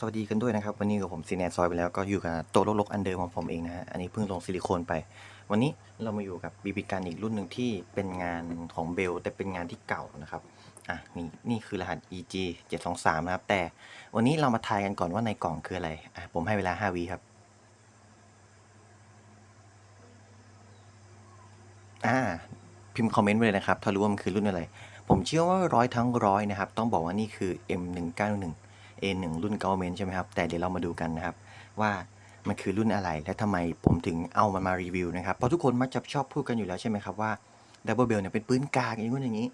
สวัสดีกันด้วยนะครับ วันนี้กับผมซีแนซอยไปแล้วก็อยู่กับตัวลกๆอันเดิมของผมเองนะฮะอันนี้เพิ่งลงซิลิโคนไป วันนี้เรามาอยู่กับบีบีการอีกรุ่นหนึ่งที่เป็นงานของเบลแต่เป็นงานที่เก่านะครับอะนี่นี่คือรหัส EG 723 นะครับ แต่วันนี้เรามาทายกันก่อนว่าในกล่องคืออะไรอะผมให้เวลา 5วิครับอ่าพิมพ์คอมเมนต์ไว้เลยนะครับ ถ้ารู้ว่ามันคือรุ่นอะไร ผมเชื่อว่าร้อยทั้งร้อยนะครับ ต้องบอกว่านี่คือ M191 A1 รุ่น Government ใช่ไหมครับ แต่เดี๋ยวเรามาดูกันนะครับ ว่ามันคือรุ่นอะไร และทำไมผมถึงเอามันมารีวิวนะครับ เพราะทุกคนมักจะชอบพูดกันอยู่แล้วใช่ไหมครับว่า Double Bell เนี่ยเป็นปืนกากอย่างนู้นอย่างนี้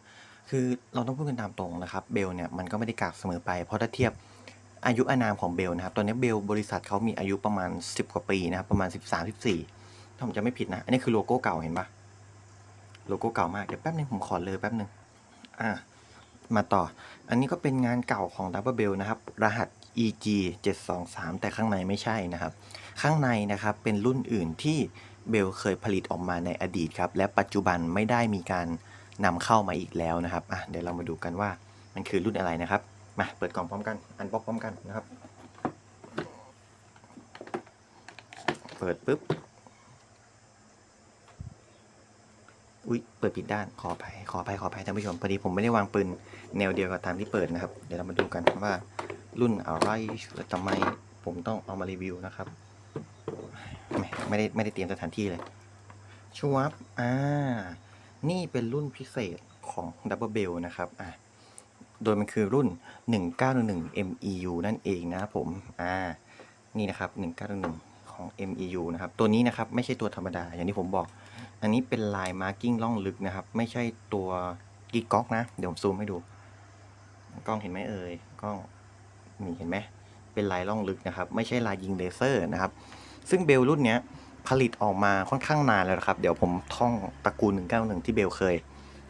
คือเราต้องพูดกันตามตรงนะครับ เบลเนี่ยมันก็ไม่ได้กากเสมอไป เพราะถ้าเทียบอายุอานามของเบลนะครับ ตอนนี้เบลบริษัทเขามีอายุประมาณ 10 กว่าปีนะครับ ประมาณ 13 14ถ้าผมจะไม่ผิดนะ อันนี้คือโลโก้เก่าเห็นปะโลโก้เก่ามาก เดี๋ยวแป๊บนึงผมขอเลยแป๊บนึงอะ มาต่อ อันนี้ก็เป็นงานเก่าของ Double Bell นะครับ รหัส EG 723 แต่ข้างในไม่ใช่นะครับ ข้างในนะครับเป็นรุ่นอื่นที่เบลเคยผลิตออกมาในอดีตครับ และปัจจุบันไม่ได้มีการนำเข้ามาอีกแล้วนะครับอะเดี๋ยวเรามาดูกันว่ามันคือรุ่นอะไรนะครับ มาเปิดกล่องพร้อมกัน อันบ็อกพร้อมกันนะครับ เปิดปุ๊บ อุ้ยเปิดผิดด้านขออภัยขออภัยขออภัยท่านผู้ชมพอดีผมไม่ได้วางปืนแนวเดียวกับตามที่เปิดนะครับ เดี๋ยวเรามาดูกันว่ารุ่นอะไรและทำไมผมต้องเอามารีวิวนะครับไม่ไม่ได้ไม่ได้เตรียมสถานที่เลยชวับอ่านี่เป็นรุ่นพิเศษของ Double Bell นะครับอ่าโดยมันคือรุ่น 1911 MEU นั่นเองนะผมอ่านี่นะครับ 1911 ของ MEU นะครับ ตัวนี้นะครับ ไม่ใช่ตัวธรรมดา อย่างที่ผมบอก อันนี้เป็นลายมาร์กิ้งล่องลึกนะครับ ไม่ใช่ตัวกีก๊อกนะ เดี๋ยวผมซูมให้ดู กล้องเห็นไหมเอ่ย กล้องมีเห็นไหม เป็นลายล่องลึกนะครับ ไม่ใช่ลายยิงเลเซอร์นะครับ ซึ่งเบลรุ่นเนี้ยผลิตออกมาค่อนข้างนานแล้วนะครับ เดี๋ยวผมท่องตระกูล 191 ที่เบลเคย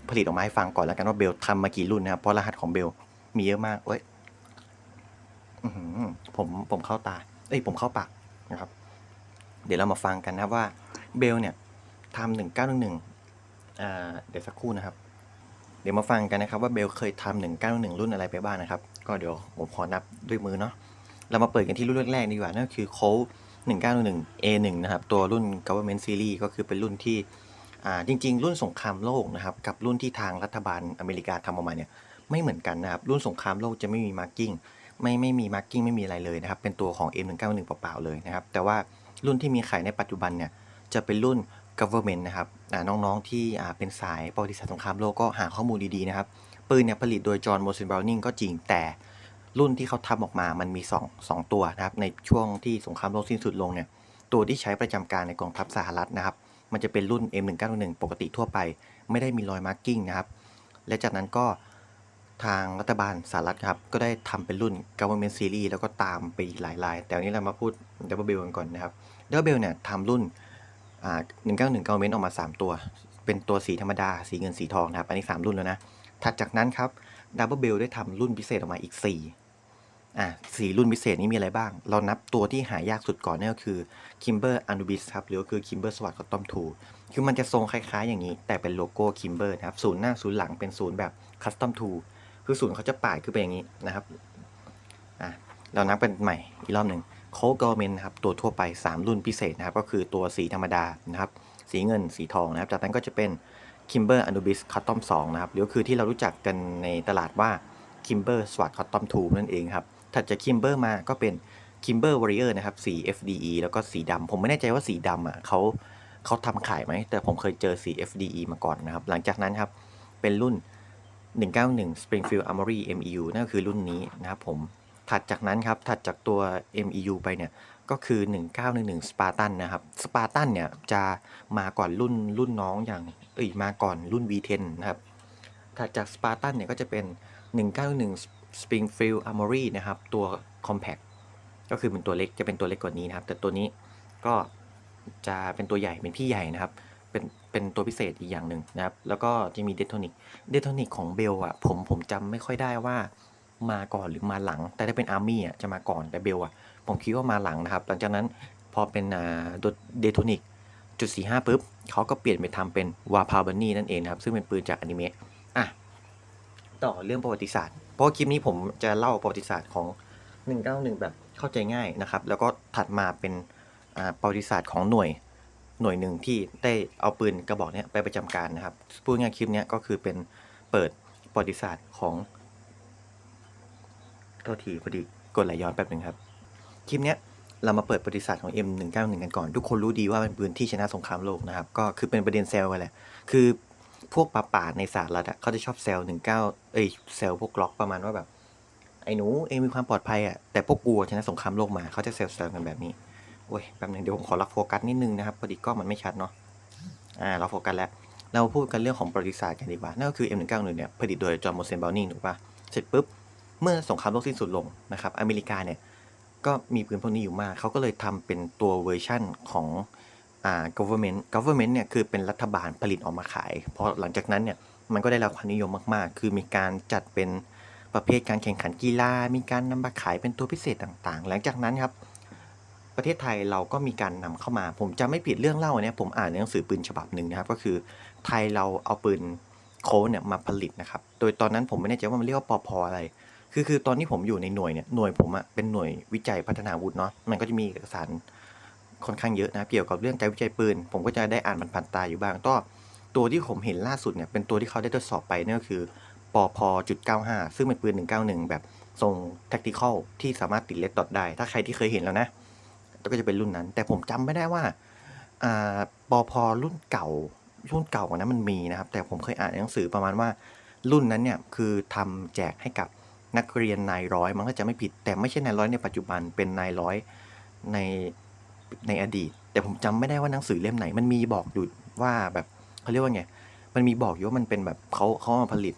ผลิตออกมาให้ฟังก่อนแล้วกันว่าเบลทำมากี่รุ่นนะครับ เพราะรหัสของเบลมีเยอะมาก เอ้ยผมผมเข้าตา เอ้ยผมเข้าปากนะครับ เดี๋ยวเรามาฟังกันนะว่าเบลเนี่ย ทำหนึ่งเก้าหนึ่งหนึ่งเดี๋ยวสักครู่นะครับ เดี๋ยวมาฟังกันนะครับว่าเบลเคยทำหนึ่งเก้าหนึ่งรุ่นอะไรไปบ้างนะครับ ก็เดี๋ยวผมขอนับด้วยมือเนาะ เรามาเปิดกันที่รุ่นแรกๆดีกว่า นั่นก็คือโค้หนึ่งเก้าหนึ่ง A1 นะครับ ตัวรุ่น government series ก็คือเป็นรุ่นที่จริง ๆ รุ่นสงครามโลกนะครับกับรุ่นที่ทางรัฐบาลอเมริกาทำออกมาเนี่ยไม่เหมือนกันนะครับรุ่นสงครามโลกจะไม่มีมาร์กิ้งไม่ไม่มีมาร์กิ้งไม่มีอะไรเลยนะครับเป็นตัวของ M191 เปล่าๆเลยนะครับแต่ว่ารุ่นที่มีขายในปัจจุบันเนี่ยจะเป็นรุ่น government นะครับน้องๆที่เป็นสายประวัติศาสตร์สงครามโลกก็หาข้อมูลดีๆนะครับ ปืนเนี่ยผลิตโดยจอห์นโมซินบราวนิงก็จริงแต่รุ่นที่เขาทำออกมามันมี2 2ตัวนะครับ ในช่วงที่สงครามโลกสิ้นสุดลงเนี่ย ตัวที่ใช้ประจำการในกองทัพสหรัฐนะครับ มันจะเป็นรุ่น M191 ปกติทั่วไป ไม่ได้มีรอยมาร์กิ้งนะครับ และจากนั้นก็ทางรัฐบาลสหรัฐครับ ก็ได้ทำเป็นรุ่น government series แล้วก็ตามไปอีกหลายลาย แต่วันนี้เรามาพูด double bell กันก่อนนะครับ double bell เนี่ยทำรุ่น อ่า191 government ออกมา 3 ตัว เป็นตัวสีธรรมดา สีเงินสีทองนะครับ อันนี้ 3 รุ่นแล้วนะ ถัดจากนั้นครับ double bell ได้ทำรุ่นพิเศษออกมาอีก 4 อะสี่รุ่นพิเศษนี้มีอะไรบ้าง เรานับตัวที่หายากสุดก่อนนั่ก็คือ Kimber Anubis ครับ หรือก็คือ Kimber Sword Custom 2คือมันจะทรงคล้ายๆ อย่างนี้ แต่เป็นโลโก้ Kimber นะครับ ศูนย์หน้าศูนย์หลังเป็นศูนย์แบบ Custom 2คือศูนย์เขาจะปาดขึ้นไปอย่างนี้นะครับ อะ เรานับเป็นใหม่อีกรอบหนึ่ง โคกอร์เมนนะครับตัวทั่วไป 3 รุ่นพิเศษนะครับก็คือตัวสีธรรมดานะครับสีเงินสีทองนะครับจากนั้นก็จะเป็น Kimber Anubis Custom 2นะครับหรือคือที่เรารู้จักกันในตลาดว่า Kimber Sword Custom 2นั่นเองครับถัดจาก Kimber มาก็เป็น Kimber Warrior นะครับสี FDE แล้วก็สีดำผมไม่แน่ใจว่าสีดำอะเขาเขาทำขายไหมแต่ผมเคยเจอสี FDE มาก่อนนะครับ หลังจากนั้นครับเป็นรุ่น 191 Springfield Armory MEU นั่นก็คือรุ่นนี้นะครับผม ถัดจากนั้นครับ ถัดจากตัว MEU ไปเนี่ย ก็คือ 1911 Spartan นะครับ Spartan เนี่ย จะมาก่อนรุ่นรุ่นน้องอย่าง เอ้ย มาก่อนรุ่น V10 นะครับ ถัดจาก Spartan เนี่ย ก็จะเป็น 191 Springfield Armory นะครับ ตัว Compact ก็คือเป็นตัวเล็ก จะเป็นตัวเล็กกว่านี้นะครับ แต่ตัวนี้ก็จะเป็นตัวใหญ่ เป็นพี่ใหญ่นะครับ เป็น เป็นตัวพิเศษอีกอย่างหนึ่งนะครับ แล้วก็จะมี Detonic Detonic ของเบลอะผม ผมจำไม่ค่อยได้ว่า มาก่อนหรือมาหลัง แต่ถ้าเป็น Army อะจะมาก่อนแต่เบลอะผมคิดว่ามาหลังนะครับ หลังจากนั้นพอเป็นอ่า Detonic จุดสี่ห้าปุ๊บเขาก็เปลี่ยนไปทำเป็นวาพาบันนี่นั่นเองครับ ซึ่งเป็นปืนจากอนิเมะอะต่อเรื่องประวัติศาสตร์ เพราะคลิปนี้ผมจะเล่าประวัติศาสตร์ของ 191 แบบเข้าใจง่ายนะครับ แล้วก็ถัดมาเป็นอ่าประวัติศาสตร์ของหน่วยหน่วยหนึ่งที่ได้เอาปืนกระบอกเนี้ยไปประจำการนะครับพูดง่ายคลิปเนี้ยก็คือเป็นเปิดประวัติศาสตร์ของ โทษทีพอดีกดไหลย้อนแป๊บหนึ่งครับ คลิปเนี้ยเรามาเปิดประวัติศาสตร์ของ M191 กันก่อน ทุกคนรู้ดีว่าเป็นปืนที่ชนะสงครามโลกนะครับ ก็คือเป็นประเด็นเซลล์กันแหละ คือพวกป่าป่าในสหรัฐอะเขาจะชอบเซลล์19เอ้ยเซลล์พวกล็อกประมาณว่าแบบ ไอ้หนูเองมีความปลอดภัยอะแต่พวกกูชนะสงครามโลกมาเขาจะเซลล์เซลล์กันแบบนี้โอ้ยแป๊บนึงเดี๋ยวผมขอรับโฟกัสนิดนึงนะครับพอดีกล้องมันไม่ชัดเนาะอ่าเราโฟกัสแล้วเราพูดกันเรื่องของประวัติศาสตร์กันดีกว่านั่นก็คือ M191 เนี่ยผลิตโดยจอห์นโมเซนเบลนิงถูกปะเสร็จปุ๊บ เมื่อสงครามโลกสิ้นสุดลงนะครับ อเมริกาเนี่ยก็มีปืนพวกนี้อยู่มาก เขาก็เลยทำเป็นตัวเวอร์ชั่นของอ่า government government เนี่ยคือเป็นรัฐบาลผลิตออกมาขาย เพราะหลังจากนั้นเนี่ยมันก็ได้รับความนิยมมากๆ คือมีการจัดเป็นประเภทการแข่งขันกีฬา มีการนำมาขายเป็นตัวพิเศษต่างๆ หลังจากนั้นครับ ประเทศไทยเราก็มีการนำเข้ามา ผมจะไม่ผิดเรื่องเล่าเนี่ยผมอ่านในหนังสือปืนฉบับหนึ่งนะครับ ก็คือไทยเราเอาปืนโค้ดเนี่ยมาผลิตนะครับ โดยตอนนั้นผมไม่แน่ใจว่ามันเรียกว่าปอพออะไร คือคือตอนที่ผมอยู่ในหน่วยเนี่ยหน่วยผมอะเป็นหน่วยวิจัยพัฒนาอาวุธเนาะมันก็จะมีเอกสารค่อนข้างเยอะนะเกี่ยวกับเรื่องการวิจัยปืน ผมก็จะได้อ่านผ่านๆตาอยู่บ้างก็ตัวที่ผมเห็นล่าสุดเนี่ยเป็นตัวที่เขาได้ทดสอบไปนั่นก็คือปอพจุด95ซึ่งเป็นปืน191แบบทรง tactical ที่สามารถติดเลดดอทได้ ถ้าใครที่เคยเห็นแล้วนะก็จะเป็นรุ่นนั้น แต่ผมจำไม่ได้ว่าอ่าปอพรุ่นเก่ารุ่นเก่ากว่านั้นมันมีนะครับ แต่ผมเคยอ่านในหนังสือประมาณว่ารุ่นนั้นเนี่ยคือทำแจกให้กับ นักเรียนนายร้อยมันก็จะไม่ผิด แต่ไม่ใช่นายร้อยในปัจจุบันเป็นนายร้อยในในอดีต แต่ผมจำไม่ได้ว่าหนังสือเล่มไหน มันมีบอกอยู่ว่าแบบเขาเรียกว่าไงมันมีบอกอยู่ว่ามันเป็นแบบเขาเขาเอามาผลิต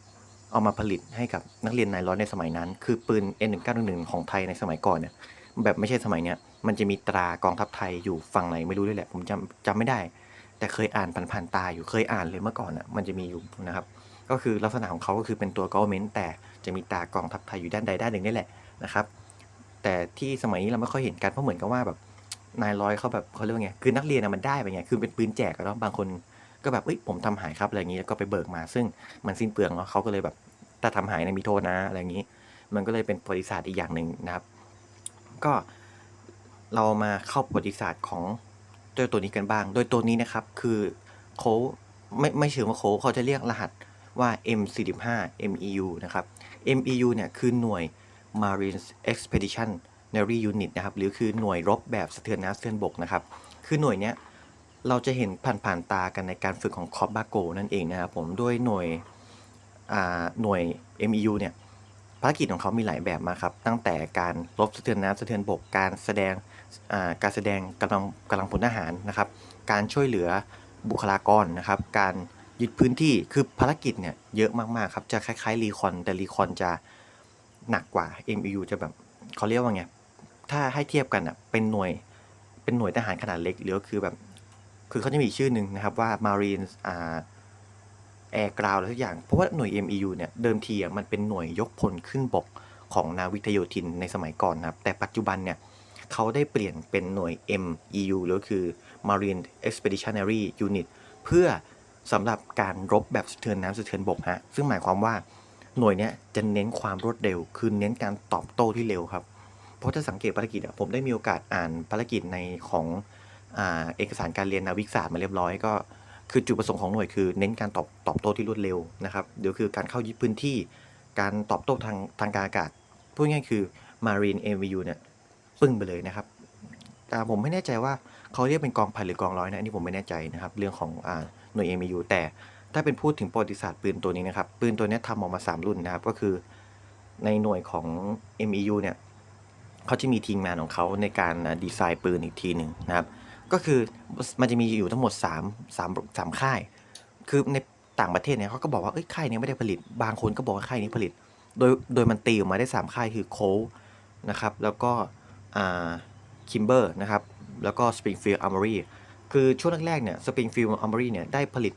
เอามาผลิตให้กับนักเรียนนายร้อยในสมัยนั้น คือปืน N1911 ของไทยในสมัยก่อนเนี่ยแบบไม่ใช่สมัยเนี้ยมันจะมีตรากองทัพไทยอยู่ฝั่งไหนไม่รู้ด้วยแหละ ผมจำจำไม่ได้ แต่เคยอ่านผ่านๆตาอยู่เคยอ่านเลยเมื่อก่อนอะมันจะมีอยู่นะครับ ก็คือลักษณะของเขาก็คือเป็นตัว government แต่ จะมีตากองทัพไทยอยู่ด้านใดด้านหนึ่งนี่แหละนะครับ แต่ที่สมัยนี้เราไม่ค่อยเห็นกันเพราะเหมือนกับว่าแบบนายร้อยเขาแบบเขาเรียกว่าไงคือนักเรียนอะมันได้ไปไงคือเป็นปืนแจกอะเนาะบางคนก็แบบเอ้ยผมทำหายครับอะไรอย่างนี้แล้วก็ไปเบิกมา ซึ่งมันสิ้นเปลืองเนาะเขาก็เลยแบบถ้าทำหายนยมีโทษนะอะไรอย่างนี้ มันก็เลยเป็นประวัติศาสตร์อีกอย่างหนึ่งนะครับ ก็เรามาเข้าประวัติศาสตร์ของเจ้าตัวนี้กันบ้าง โดยตัวนี้นะครับคือเขาไม่ไม่เชิงว่าเขาเขาจะเรียกรหัสว่า M45 MEU นะครับ MEU เนี่ยคือหน่วย Marine Expeditionary Unit นะครับ หรือคือหน่วยรบแบบสะเทือนน้ำสะเทือนบกนะครับ คือหน่วยเนี้ยเราจะเห็นผ่านๆตากันในการฝึกของคอปบาโกนั่นเองนะครับผมด้วยหน่วยอ่าหน่วย MEU เนี่ยภารกิจของเขามีหลายแบบมาครับ ตั้งแต่การรบสะเทือนน้ำสะเทือนบก การแสดงอ่าการแสดงกำลังกำลังพลทหารนะครับ การช่วยเหลือบุคลากรนะครับ การ ยึดพื้นที่คือภารกิจเนี่ยเยอะมากๆครับ จะคล้ายๆรีคอนแต่รีคอนจะหนักกว่า MEU จะแบบเขาเรียกว่าไง ถ้าให้เทียบกันอะเป็นหน่วยเป็นหน่วยทหารขนาดเล็กหรือก็คือแบบ คือเขาจะมีชื่อหนึ่งนะครับว่า Marine อ่าแอร์กราวอะไรทุกอย่าง เพราะว่าหน่วย MEU เนี่ยเดิมทีอะมันเป็นหน่วยยกพลขึ้นบกของนาวิกโยธินในสมัยก่อนนะครับ แต่ปัจจุบันเนี่ยเขาได้เปลี่ยนเป็นหน่วย MEU หรือคือ Marine Expeditionary Unit เพื่อ สำหรับการรบแบบสะเทือนน้ำสะเทือนบกฮะซึ่งหมายความว่าหน่วยเนี้ยจะเน้นความรวดเร็ว คือเน้นการตอบโต้ที่เร็วครับ เพราะถ้าสังเกตภารกิจอะผมได้มีโอกาสอ่านภารกิจในของอเอกสารการเรียนนาวิกศาสตร์มาเรียบร้อยก็คือจุดประสงค์ของหน่วยคือเน้นการตอบตอบโต้ที่รวดเร็วนะครับเดี๋ยวคือการเข้ายึดพื้นที่ การตอบโต้ทางทางการอากาศพูดง่ายคือ Marine MVU เนี่ยปึ้งไปเลยนะครับแต่ผมไม่แน่ใจว่าเขาเรียกเป็นกองพันหรือกองร้อยนะอันนี้ผมไม่แน่ใจนะครับ เรื่องของอ่า หน่วย MVU แต่ถ้าเป็นพูดถึงประวัติศาสตร์ปืนตัวนี้นะครับปืนตัวนี้ทำออกมา 3 รุ่นนะครับก็คือในหน่วยของ MEU เนี่ยเขาจะมีทีมงานของเขาในการดีไซน์ปืนอีกทีหนึ่งนะครับก็คือมันจะมีอยู่ทั้งหมด 3 3 3ค่าย คือในต่างประเทศเนี่ยเขาก็บอกว่าเอ้ยค่ายนี้ไม่ได้ผลิต บางคนก็บอกว่าค่ายนี้ผลิต โดยโดยมันตีออกมาได้ 3 ค่ายคือโคนะครับแล้วก็อ่าคิมเบอร์นะครับแล้วก็ Springfield Armory คือช่วงแรกๆเนี่ย Springfield Armory เนี่ยได้ผลิต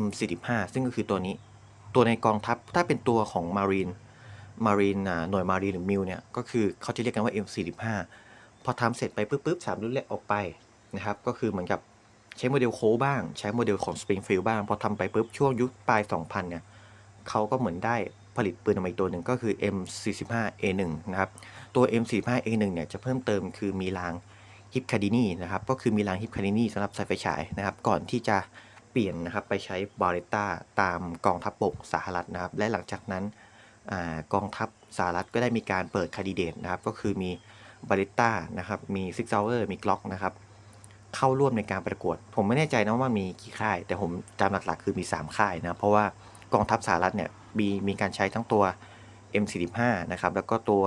M45 ซึ่งก็คือตัวนี้ ตัวในกองทัพถ้าเป็นตัวของ Marine Marine อ่าหน่วย Marine หรือ MIL เนี่ยก็คือเขาจะเรียกกันว่า M45 พอทำเสร็จไปปุ๊บๆสามรุ่นแรกออกไปนะครับก็คือเหมือนกับใช้โมเดลโคบ้าง ใช้โมเดลของ Springfield บ้าง พอทำไปปุ๊บช่วงยุคปลาย 2000 เนี่ยเขาก็เหมือนได้ผลิตปืนออกมาอีกตัวหนึ่งก็คือ M45A1 นะครับ ตัว M45A1 เนี่ยจะเพิ่มเติมคือมีราง ฮิปคาดินีนะครับก็คือมีรางฮิปคาดินีสำหรับใส่ไฟฉายนะครับก่อนที่จะเปลี่ยนนะครับไปใช้บาเลต้าตามกองทัพบกสหรัฐนะครับและหลังจากนั้นอกองทัพสหรัฐก็ได้มีการเปิดคาดิเดตนะครับก็คือมีบาเลต้านะครับมีซิกซาวเวอร์มีกล็อกนะครับเข้าร่วมในการประกวด ผมไม่แน่ใจนะว่ามีกี่ค่าย แต่ผมจำหลักๆ คือมี 3 ค่ายนะเพราะว่ากองทัพสหรัฐเนี่ยมีมีการใช้ทั้งตัว M45 นะครับแล้วก็ตัว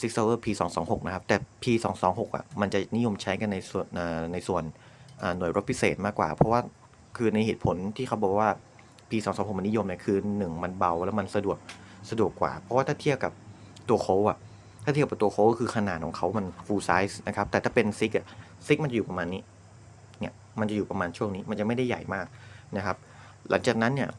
Six Hour P226 นะครับ แต่ P226 อะมันจะนิยมใช้กันในส่วนในส่วนหน่วยรบพิเศษมากกว่า เพราะว่าคือในเหตุผลที่เขาบอกว่า P226 มันนิยมเนี่ยคือ 1 มันเบาแล้วมันสะดวกสะดวกกว่า เพราะว่าถ้าเทียบกับตัวโค้อะถ้าเทียบกับตัวโค้ก็คือขนาดของเขามัน full size นะครับ แต่ถ้าเป็นซิกอะซิกมันจะอยู่ประมาณนี้เนี่ยมันจะอยู่ประมาณช่วงนี้มันจะไม่ได้ใหญ่มากนะครับ หลังจากนั้นเนี่ย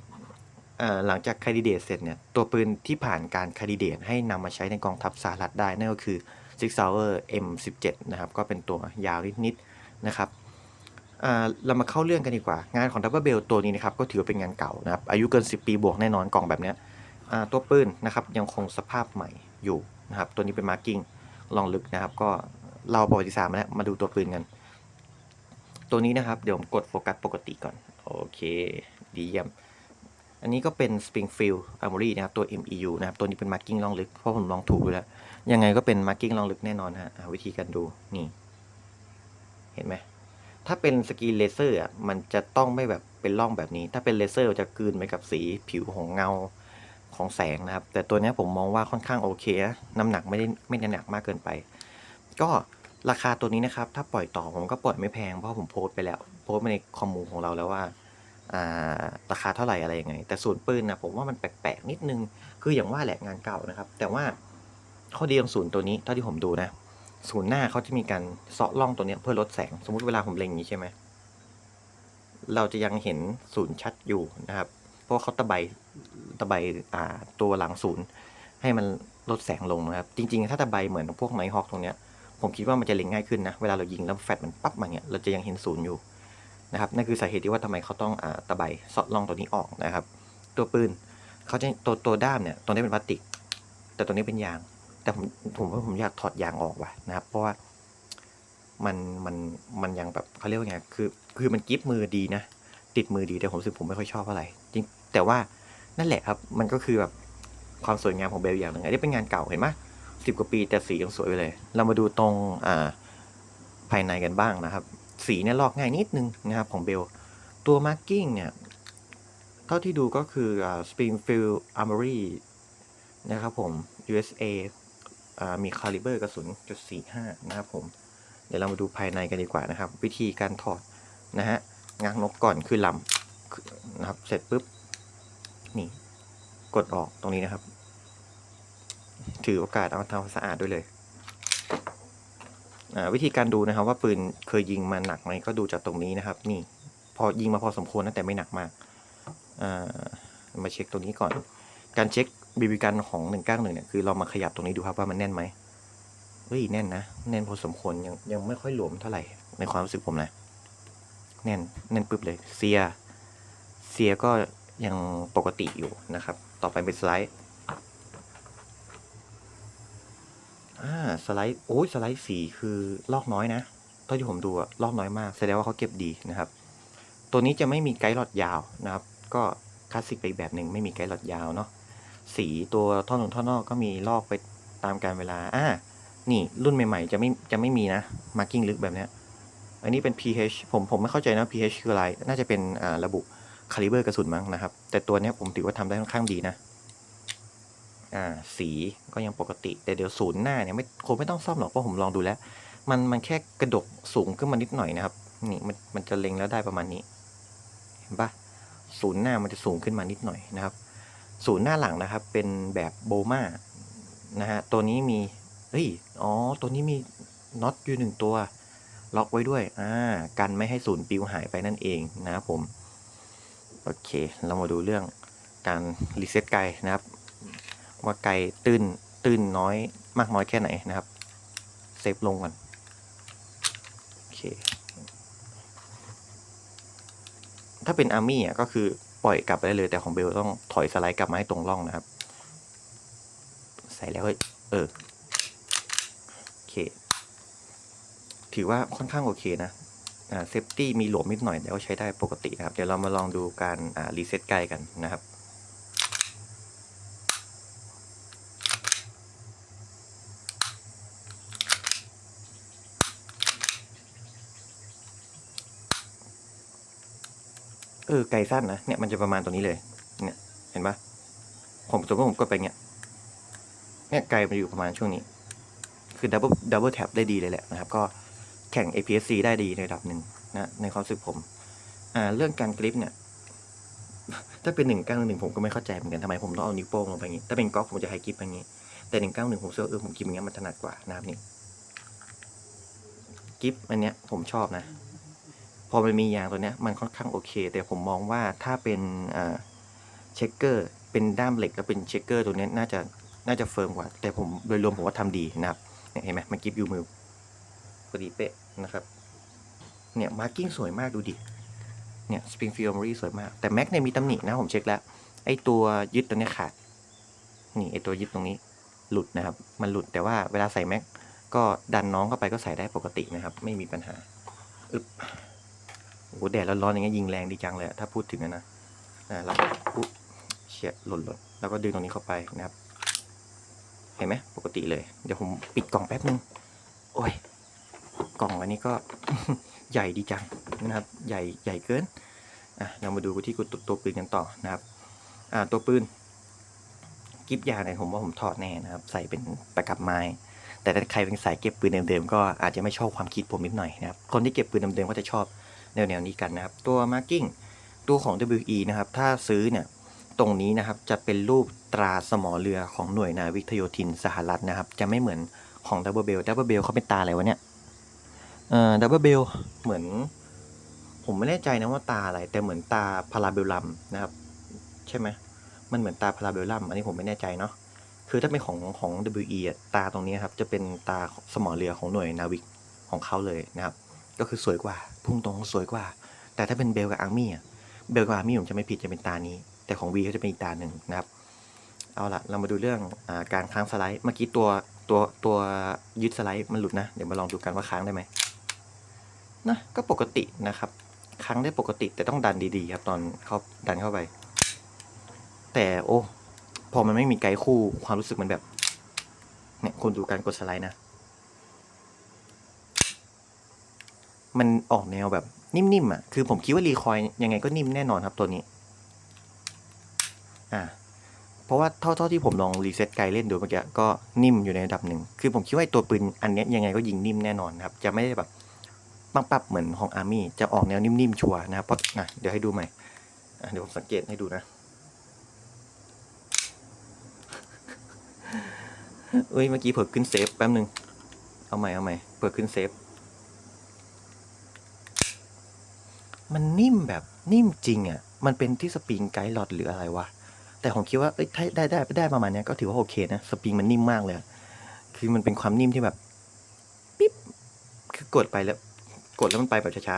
หลังจากคาดิเดตเสร็จเนี่ยตัวปืนที่ผ่านการคาดิเดตให้นำมาใช้ในกองทัพสหรัฐได้ นั่นก็คือ Six Hour M17 นะครับก็เป็นตัวยาวนิดๆนะครับเรามาเข้าเรื่องกันดีกว่า งานของ Double Bell ตัวนี้นะครับก็ถือเป็นงานเก่านะครับอายุเกิน 10 ปีบวกแน่นอนกล่องแบบเนี้ยตัวปืนนะครับยังคงสภาพใหม่อยู่นะครับตัวนี้เป็นมาร์กิ้งลองลึกนะครับ ก็เราประวัติศาสตร์มาแล้วมาดูตัวปืนกัน ตัวนี้นะครับเดี๋ยวผมกดโฟกัสปกติก่อนโอเคดีเยี่ยม อันนี้ก็เป็น Springfield Armory นะครับ ตัว MEU นะครับ ตัวนี้เป็น marking ล่องลึก เพราะผมลองถูกดูแล้ว ยังไงก็เป็น marking ล่องลึกแน่นอนฮะวิธีการดู นี่ เห็นไหม ถ้าเป็นสกีเลเซอร์อะ มันจะต้องไม่แบบเป็นร่องแบบนี้ ถ้าเป็นเลเซอร์จะกลืนไปกับสีผิวของเงาของแสงนะครับ แต่ตัวนี้ผมมองว่าค่อนข้างโอเคนะน้ำหนักไม่ได้ไม่ได้หนักมากเกินไป ก็ราคาตัวนี้นะครับ ถ้าปล่อยต่อผมก็ปล่อยไม่แพง เพราะผมโพสต์ไปแล้ว โพสต์ไปในคอมมูของเราแล้วว่า ราคาเท่าไหร่อะไรยังไง แต่ส่วนปืนนะผมว่ามันแปลกๆนิดนึง คืออย่างว่าแหละงานเก่านะครับ แต่ว่าข้อดีของศูนย์ตัวนี้เท่าที่ผมดูนะศูนย์หน้าเขาจะมีการเซาะร่องตัวนี้เพื่อลดแสง สมมุติเวลาผมเล็งอย่างนี้ใช่ไหมเราจะยังเห็นศูนย์ชัดอยู่นะครับ เพราะเขาตะไบตะไบตัวหลังศูนย์ให้มันลดแสงลงนะครับ จริง ๆ ถ้าตะไบเหมือนพวกไนท์ฮอคตรงเนี้ยผมคิดว่ามันจะเล็งง่ายขึ้นนะ เวลาเรายิงแล้วแฟลชมันปั๊บมาเนี้ยเราจะยังเห็นศูนย์อยู่ นะครับนั่นคือสาเหตุที่ว่าทำไมเขาต้องอ่าตะไบเซาะร่องตัวนี้ออกนะครับ ตัวปืนเขาจะตัวตัวด้ามเนี่ยตัวนี้เป็นพลาสติก แต่ตัวนี้เป็นยาง แต่ผมผมว่าผมอยากถอดยางออกว่ะนะครับ เพราะว่ามันมันมันยังแบบเขาเรียกว่าไงคือ คือมันกริปมือดีนะ ติดมือดีแต่ผมรู้สึกผมไม่ค่อยชอบเท่าไรจริงแต่ว่านั่นแหละครับ มันก็คือแบบความสวยงามของเบลอย่างหนึ่งอันนี้เป็นงานเก่าเห็นไหมสิบกว่าปีแต่สียังสวยอยู่เลย เรามาดูตรงอ่าภายในกันบ้างนะครับ สีเนี่ยลอกง่ายนิดนึงนะครับของเบล ตัวมาร์กิ้งเนี่ย เท่าที่ดูก็คือ Springfield Armory นะครับผม USA อ่ามีคาลิเบอร์กระสุนจุดสี่ห้านะครับผม เดี๋ยวเรามาดูภายในกันดีกว่านะครับ วิธีการถอดนะฮะง้างนกก่อนคือลำนะครับ เสร็จปุ๊บ นี่ กดออกตรงนี้นะครับ ถือโอกาสเอาทำความสะอาดด้วยเลย วิธีการดูนะครับ ว่าปืนเคยยิงมาหนักไหมก็ดูจากตรงนี้นะครับ นี่พอยิงมาพอสมควรนะแต่ไม่หนักมากมาเช็คตรงนี้ก่อน การเช็คบีบีกันของ 191เนี่ยคือเรามาขยับตรงนี้ดูครับว่ามันแน่นไหมเฮ้ยแน่นนะแน่นพอสมควรยังยังไม่ค่อยหลวมเท่าไหร่ในความรู้สึกผมนะแน่นแน่นปึ๊บเลยเซียเซียก็ยังปกติอยู่นะครับ ต่อไปเป็นสไลด์ อ่าสไลด์โอ้ยสไลด์สีคือลอกน้อยนะเท่าที่ผมดูอะลอกน้อยมากแสดงว่าเขาเก็บดีนะครับ ตัวนี้จะไม่มีไกด์หลอดยาวนะครับ ก็คลาสสิกไปแบบหนึ่งไม่มีไกด์หลอดยาวเนาะสีตัวท่อนลงท่อนนอกก็มีลอกไปตามการเวลาอ่านี่รุ่นใหม่ๆ จะไม่จะไม่มีนะมาร์กิ้งลึกแบบเนี้ยอันนี้เป็น pH ผมผมไม่เข้าใจนะ pH คืออะไร น่าจะเป็นอ่าระบุคาลิเบอร์กระสุนมั้งนะครับ แต่ตัวนี้ผมถือว่าทำได้ค่อนข้างดีนะ อ่าสีก็ยังปกติ แต่เดี๋ยวศูนย์หน้าเนี่ยไม่คงไม่ต้องซ่อมหรอกเพราะผมลองดูแล้ว มันมันแค่กระดกสูงขึ้นมานิดหน่อยนะครับนี่มันมันจะเล็งแล้วได้ประมาณนี้เห็นปะศูนย์หน้ามันจะสูงขึ้นมานิดหน่อยนะครับ ศูนย์หน้าหลังนะครับ เป็นแบบโบมานะฮะตัวนี้มีเฮ้ยอ๋อตัวนี้มีน็อตอยู่หนึ่งตัว ล็อกไว้ด้วยอ่ากันไม่ให้ศูนย์ปิวหายไปนั่นเองนะครับผม โอเค เรามาดูเรื่องการรีเซ็ตไกลนะครับ ว่าไกลตื้นตื้นน้อยมากน้อยแค่ไหนนะครับ เซฟลงก่อน โอเค ถ้าเป็นอาร์มี่อะก็คือปล่อยกลับไปได้เลย แต่ของเบลต้องถอยสไลด์กลับมาให้ตรงร่องนะครับ ใส่แล้วเฮ้ยเออ โอเค ถือว่าค่อนข้างโอเคนะอ่าเซฟตี้มีหลวมนิดหน่อยแต่ว่าใช้ได้ปกตินะครับ เดี๋ยวเรามาลองดูการอ่ารีเซ็ตไกลกันนะครับ เออไกลสั้นนะเนี่ยมันจะประมาณตัวนี้เลย เนี่ยเห็นปะผมสมมติผมกดไปเนี่ยเนี่ยไกลมันอยู่ประมาณช่วงนี้ คือดับเบิลดับเบิลแท็บได้ดีเลยแหละนะครับ ก็แข่ง APS-C ได้ดีในระดับหนึ่งนะในความรู้สึกผม อ่าเรื่องการกริปเนี่ย ถ้าเป็นหนึ่งเก้าหนึ่งผมก็ไม่เข้าใจเหมือนกันทำไมผมต้องเอานิ้วโป้งลงไปงี้ ถ้าเป็นก๊อล์ฟผมจะให้กริปอย่างนี้ แต่หนึ่งเก้าหนึ่งผมเชื่อเออผมกริปอย่างเงี้ยมันถนัดกว่านะครับนี่กริปอันเนี้ยผมชอบนะ พอมันมียางตัวนี้มันค่อนข้างโอเค แต่ผมมองว่าถ้าเป็นเช็คเกอร์เป็นด้ามเหล็กแล้วเป็นเช็คเกอร์ตัวนี้น่าจะน่าจะเฟิร์มกว่า แต่ผมโดยรวมผมว่าทำดีนะครับเห็นไหมมันกิฟอยู่มือพอดีเป๊ะนะครับเนี่ยมาร์กิ้งสวยมากดูดิเนี่ยสปริงฟิลมอรี่สวยมาก แต่แม็กเนี่ยมีตำหนินะผมเช็คแล้ว ไอตัวยึดตัวนี้ขาด นี่ไอตัวยึดตรงนี้หลุดนะครับ มันหลุดแต่ว่าเวลาใส่แม็กก็ดันน้องเข้าไปก็ใส่ได้ปกตินะครับ ไม่มีปัญหาอึบ โอ้โหแดดร้อนๆอย่างเงี้ยยิงแรงดีจังเลยอะถ้าพูดถึงนะนะแล้วก็อุ๊ยเฉียดหล่นหล่นแล้วก็ดึงตรงนี้เข้าไปนะครับ เห็นไหมปกติเลย เดี๋ยวผมปิดกล่องแป๊บนึง โอ้ย กล่องอันนี้ก็ใหญ่ดีจังนะครับ ใหญ่ใหญ่เกิน อะเรามาดูที่ตัวตัวปืนกันต่อนะครับ อ่าตัวปืนกิฟยางเนี่ยผมว่าผมถอดแน่นะครับ ใส่เป็นประกับไม้ แต่ถ้าใครเป็นสายเก็บปืนเดิมๆก็อาจจะไม่ชอบความคิดผมนิดหน่อยนะครับ คนที่เก็บปืนเดิมๆก็จะชอบ แนวแนวนี้กันนะครับ ตัว marking ตัวของ WE นะครับ ถ้าซื้อเนี่ยตรงนี้นะครับจะเป็นรูปตราสมอเรือของหน่วยนาวิกโยธินสหรัฐนะครับ จะไม่เหมือนของ Double Bell Double Bell เขาเป็นตาอะไรวะเนี่ยเอ่อ Double Bell เหมือน ผมไม่แน่ใจนะว่าตาอะไร แต่เหมือนตาพาราเบลลัมนะครับ ใช่ไหมมันเหมือนตาพาราเบลลัมอันนี้ผมไม่แน่ใจเนาะคือถ้าเป็นของของ WE ตาตรงนี้ครับจะเป็นตาสมอเรือของหน่วยนาวิกของเขาเลยนะครับ ก็คือสวยกว่า พุ่งตรงสวยกว่า แต่ถ้าเป็นเบลกับอาร์มี่อะเบลกับอาร์มี่ผมจะไม่ผิดจะเป็นตานี้ แต่ของวีเขาจะเป็นอีกตาหนึ่งนะครับ เอาละเรามาดูเรื่องอการค้างสไลด์ เมื่อกี้ตัวตัวตัวยึดสไลด์มันหลุดนะ เดี๋ยวมาลองดูกันว่าค้างได้ไหมนะก็ปกตินะครับค้างได้ปกติแต่ต้องดันดีๆ ครับตอนเขาดันเข้าไป แต่โอ้พอมันไม่มีไกด์คู่ความรู้สึกมันแบบเนี่ยคุณดูการกดสไลด์นะ มันออกแนวแบบนิ่มๆอะ คือผมคิดว่ารีคอยยังไงก็นิ่มแน่นอนครับตัวนี้ อ่า เพราะว่าเท่าเท่าที่ผมลองรีเซ็ตไกลเล่นดูเมื่อกี้ก็นิ่มอยู่ในระดับหนึ่ง คือผมคิดว่าตัวปืนอันนี้ยังไงก็ยิงนิ่มแน่นอนครับ จะไม่ได้แบบปังปับเหมือนของอาร์มี่ จะออกแนวนิ่มๆชัวนะครับ เพราะอะเดี๋ยวให้ดูใหม่ อะเดี๋ยวผมสังเกตให้ดูนะเอ้ยเมื่อกี้เผลอขึ้นเซฟแป๊บนึง เอาใหม่เอาใหม่เผลอขึ้นเซฟ มันนิ่มแบบนิ่มจริงอะ มันเป็นที่สปริงไกด์หลอดหรืออะไรวะ แต่ผมคิดว่าเอ้ยถ้าได้ได้ได้ประมาณเนี้ยก็ถือว่าโอเคนะ สปริงมันนิ่มมากเลย คือมันเป็นความนิ่มที่แบบปิ๊บ คือกดไปแล้ว กดแล้วมันไปแบบช้า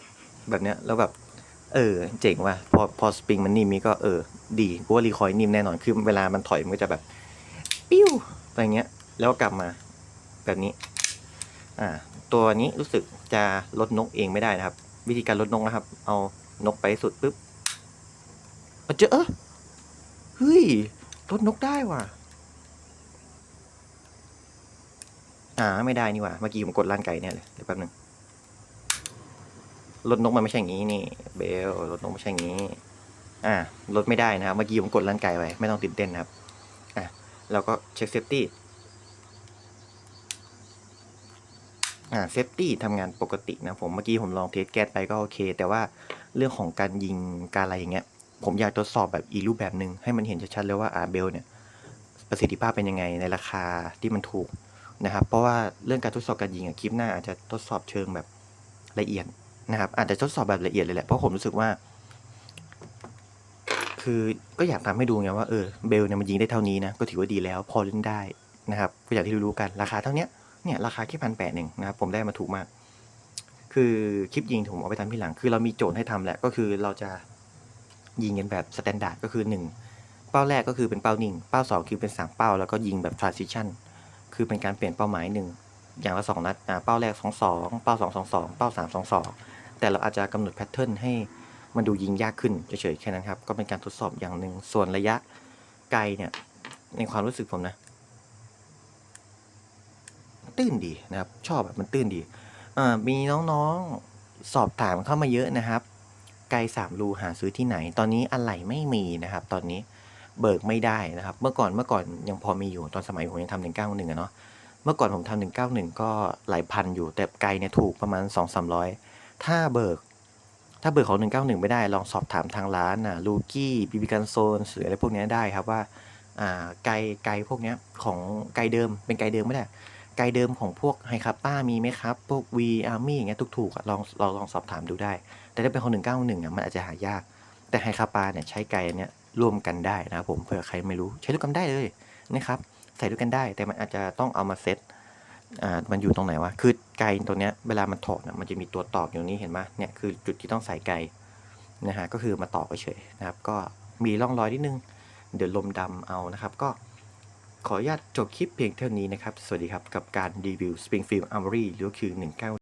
ๆ แบบเนี้ย แล้วแบบ เออ เจ๋งว่ะ พอพอสปริงมันนิ่มนี้ก็เออ ดีกูว่ารีคอยล์นิ่มแน่นอน คือเวลามันถอยมันก็จะแบบ ปิ้วอย่างเงี้ย แล้วกลับมา แบบนี้ อ่า ตัวนี้รู้สึกจะลดนกเองไม่ได้นะครับ วิธีการลดนกนะครับ เอานกไปสุดปุ๊บเจอเออเฮ้ยลดนกได้ว่ะอ่าไม่ได้นี่ว่าเมื่อกี้ผมกดลั่นไก่เนี่ยเลยเดี๋ยวแป๊บนึงลดนกมันไม่ใช่อย่างนี้นี่ เบลลดนกไม่ใช่อย่างนี้ อ่าลดไม่ได้นะครับเมื่อกี้ผมกดลั่นไก่ไปไม่ต้องตื่นเต้นนะครับอะแล้วก็เช็คเซฟตี้ อ่าเซฟตี้ทำงานปกตินะผมเมื่อกี้ผมลองเทสแก๊สไปก็โอเค แต่ว่าเรื่องของการยิงการอะไรอย่างเงี้ย ผมอยากทดสอบแบบอีรูปแบบหนึ่งให้มันเห็นชัดๆเลยว่าอาเบลเนี่ยประสิทธิภาพเป็นยังไงในราคาที่มันถูกนะครับ เพราะว่าเรื่องการทดสอบการยิงอะคลิปหน้าอาจจะทดสอบเชิงแบบละเอียดนะครับ อาจจะทดสอบแบบละเอียดเลยแหละเพราะผมรู้สึกว่า คือก็อยากทำให้ดูไงว่าเออเบลเนี่ยมันยิงได้เท่านี้นะก็ถือว่าดีแล้วพอเล่นได้นะครับก็อย่างที่รู้ๆกันราคาเท่าเนี้ย เนี่ยราคาแค่พันแปดเองนะครับผมได้มาถูกมาก คือคลิปยิงผมเอาไปทำที่หลัง คือเรามีโจทย์ให้ทำแหละก็คือเราจะยิงกันแบบสแตนดาร์ดก็คือหนึ่งเป้าแรกก็คือเป็นเป้านิ่ง เป้าสองคือเป็นสามเป้า แล้วก็ยิงแบบ transition คือเป็นการเปลี่ยนเป้าหมายหนึ่งอย่างละสองนัดอ่าเป้าแรกสองสองเป้าสองสองสองเป้าสามสองสองแต่เราอาจจะกำหนดแพทเทิร์นให้มันดูยิงยากขึ้นเฉยๆแค่นั้นครับ ก็เป็นการทดสอบอย่างหนึ่งส่วนระยะไกลเนี่ยในความรู้สึกผมนะ ตื้นดีนะครับ ชอบแบบมันตื้นดีอ่ามีน้องๆสอบถามเข้ามาเยอะนะครับ ไกลสามรูหาซื้อที่ไหน ตอนนี้อะไหล่ไม่มีนะครับ ตอนนี้เบิกไม่ได้นะครับ เมื่อก่อนเมื่อก่อนยังพอมีอยู่ตอนสมัยผมยังทำหนึ่งเก้าหนึ่งอะเนาะเมื่อก่อนผมทำหนึ่งเก้าหนึ่งก็หลายพันอยู่แต่ไกลเนี่ยถูกประมาณสองสามร้อยถ้าเบิก ถ้าเบิกของหนึ่งเก้าหนึ่งไม่ได้ลองสอบถามทางร้านนะลูกี้บีบีกันโซนหรืออะไรพวกเนี้ยได้ครับว่าอ่าไกลไกลพวกเนี้ยของไกลเดิมเป็นไกลเดิมไม่ได้ ไกลเดิมของพวกไฮคาป้ามีไหมครับ พวก V Army อย่างเงี้ยถูกๆอะลองลองลองสอบถามดูได้ แต่ถ้าเป็นของหนึ่งเก้าหนึ่งอะมันอาจจะหายาก แต่ไฮคาปาเนี่ยใช้ไกลอันเนี้ยร่วมกันได้นะครับผมเผื่อใครไม่รู้ใช้ด้วยกันได้เลยนะครับใส่ด้วยกันได้ แต่มันอาจจะต้องเอามาเซตอ่ามันอยู่ตรงไหนวะคือไกลตัวเนี้ยเวลามันถอดน่ะมันจะมีตัวตอกอยู่นี้เห็นไหมเนี่ยคือจุดที่ต้องใส่ไกลนะฮะก็คือมาตอกเฉยๆนะครับ ก็มีร่องรอยนิดนึง เดี๋ยวลมดำเอานะครับ ก็ ขออนุญาตจบคลิปเพียงเท่านี้นะครับ สวัสดีครับ กับการรีวิว Springfield Armory หรือคือ 19